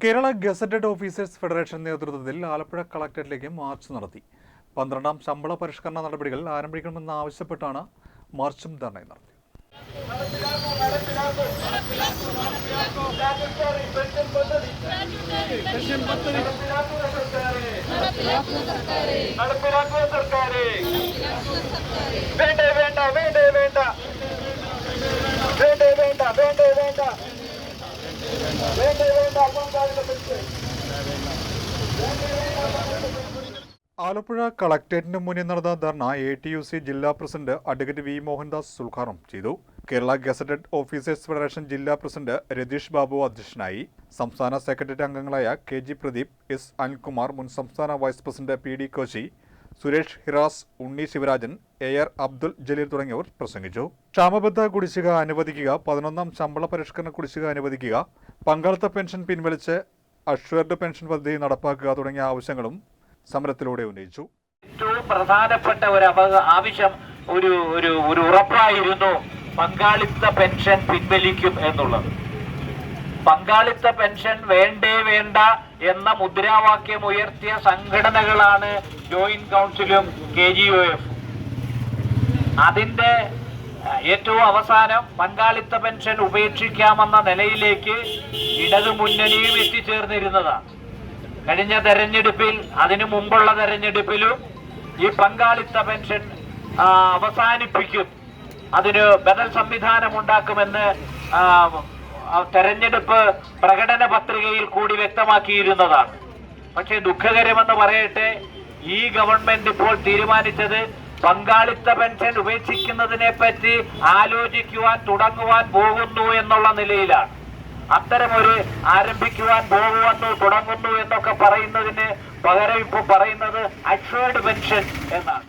Kerala gazetted officers federation നേതൃത്വത്തിൽ Alappuzha കളക്ടറേറ്റിലേക്ക് March നടത്തി. പന്ത്രണ്ടാം ശമ്പള പരിഷ്കരണ നടപടികൾ ആരംഭിക്കണമെന്ന് ആവശ്യപ്പെട്ടാണ് മാർച്ചും ധർണയും നടത്തി നടപ്പിലാക്കുക സർക്കാരെ. വേണ്ട വേണ്ടേ വേണ്ട വേണ്ടേ വേണ്ട വേണ്ടേ വേണ്ട വേണ്ടേ വേണ്ട അക്കൗണ്ടാളിന്റെ പെൻഷൻ ആലപ്പുഴ കളക്ടറേറ്റിന് മുന്നിൽ നടന്ന dharna A T U C ജില്ലാ പ്രസിഡന്റ് അഡ്വക്കേറ്റ് വി മോഹൻദാസ് ഉദ്ഘാടനം ചെയ്തു. കേരള ഗസറ്റഡ് ഓഫീസേഴ്സ് ഫെഡറേഷൻ ജില്ലാ പ്രസിഡന്റ് രതീഷ് ബാബു അധ്യക്ഷനായി. സംസ്ഥാന സെക്രട്ടറി അംഗങ്ങളായ K G Pradeep S Anilkumar മുൻ സംസ്ഥാന vice president P D Koshy Suresh Hiras Unni Sivarajan A R Abdul Jaleel തുടങ്ങിയവർ പ്രസംഗിച്ചു. ക്ഷാമബദ്ധ കുടിശ്ശിക അനുവദിക്കുക പതിനൊന്നാം ശമ്പള പരിഷ്കരണ കുടിശ്ശിക അനുവദിക്കുക പങ്കാളിത്ത പെൻഷൻ പിൻവലിച്ച് അഷ്വേർഡ് പെൻഷൻ പദ്ധതി നടപ്പാക്കുക തുടങ്ങിയ ആവശ്യങ്ങളും സമരത്തിലൂടെ ഉന്നയിച്ചു. ഏറ്റവും പ്രധാനപ്പെട്ട ഒരു ആവശ്യം ഒരു ഒരു ഒരു ഉറപ്പായിരുന്നു പങ്കാളിത്ത പെൻഷൻ പിൻവലിക്കും എന്നുള്ളത്. പങ്കാളിത്ത പെൻഷൻ വേണ്ടേ വേണ്ട എന്ന മുദ്രാവാക്യം ഉയർത്തിയ സംഘടനകളാണ് ജോയിന്റ് കൗൺസിലും കെ ജി ഒ എഫ്. അതിന്റെ ഏറ്റവും അവസാനം പങ്കാളിത്ത പെൻഷൻ ഉപേക്ഷിക്കാമെന്ന നിലയിലേക്ക് ഇടതു മുന്നണിയും എത്തിച്ചേർന്നിരുന്നതാണ്. കഴിഞ്ഞ തെരഞ്ഞെടുപ്പിൽ അതിനു മുമ്പുള്ള തെരഞ്ഞെടുപ്പിലും ഈ പങ്കാളിത്ത പെൻഷൻ അവസാനിപ്പിക്കും. അതിന് ബദൽ സംവിധാനം ഉണ്ടാക്കുമെന്ന് തെരഞ്ഞെടുപ്പ് പ്രകടന പത്രികയിൽ കൂടി വ്യക്തമാക്കിയിരുന്നതാണ്. പക്ഷേ ദുഃഖകരമെന്ന് പറയട്ടെ ഈ ഗവൺമെന്റ് ഇപ്പോൾ തീരുമാനിച്ചത് പങ്കാളിത്ത പെൻഷൻ ഉപേക്ഷിക്കുന്നതിനെ പറ്റി ആലോചിക്കുവാൻ തുടങ്ങുവാൻ പോകുന്നു എന്നുള്ള നിലയിലാണ്. അത്തരമൊരു ആരംഭിക്കുവാൻ പോകുവന്നു തുടങ്ങുന്നു എന്നൊക്കെ പറയുന്നതിന് പകരം ഇപ്പോൾ പറയുന്നത് അഷ്വേർഡ് പെൻഷൻ എന്നാണ്.